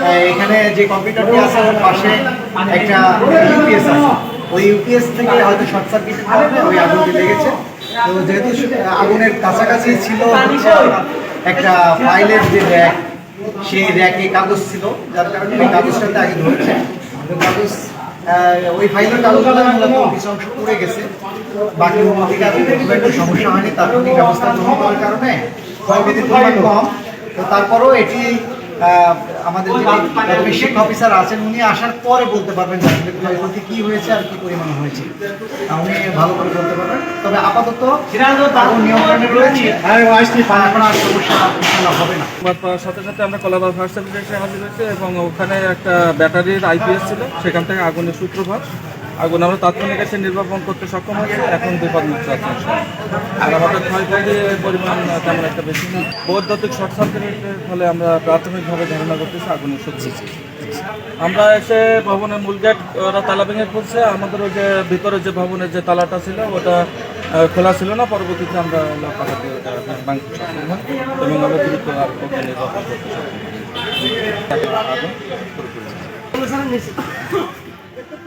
আহ, এখানে যে কম্পিউটারটি আছে ওর পাশে একটা ইউপিএস আছে। ওই ইউপিএস থেকে হয়তো শর্ট সার্কিটের কারণে ওই আগুনটি লেগেছে। তো যেহেতু আগুনের কাছাকাছি ছিল একটা ফাইলের যে র্যাক সেই র্যাকে কাগজ ছিল যার কারণে ওই কাগজটাতে আগে ধরেছে। কাগজ ওই ফাইলের কাগজগুলো কিছু অংশ পড়ে গেছে। বাকি সমস্যা হয়নি, তাৎক্ষণিক ব্যবস্থা গ্রহণ করার কারণে ক্ষয়ক্ষতির পরিমাণ কম। তো তারপরেও এটি আমাদের শিক্ষা অফিসার আছেন উনি আসার পরে বলতে পারবেন যে আসলে কি হয়েছে আর কি পরিমাণ হয়েছে। উনি ভালো করে বলতে পারবেন। তবে আপাতত নিয়ন্ত্রণে রয়েছে। সমস্যা হবে না। সাথে সাথে আমরা কলাবাগ ফায়ার সার্ভিসে হাজির হয়েছে এবং ওখানে একটা ব্যাটারির আইপিএস ছিল। সেখান থেকে আগুনের সূত্রপাত। আগুন আমরা তাৎক্ষণিক এসে নির্বাপন করতে সক্ষম হয়েছি এখন বিপদ মুক্ত আছে। আর আমাদের ক্ষয়ক্ষতির পরিমাণ তেমন একটা বেশি না বৈদ্যুতিক শর্ট সার্কিটের ফলে আমরা প্রাথমিকভাবে ধারণা করতেছি আগুনের সত্যি আমরা এসে ভবনের মূল গেট ওরা তালা ভেঙে খুলছে। আমাদের ওই যে ভিতরে যে ভবনের যে তালাটা ছিল ওটা খোলা ছিল না। পরবর্তীতে আমরা লক ওটা ভাঙতে সক্ষম হই এবং আমরা দ্রুত আর ওকে নির্বাপন করতে সক্ষম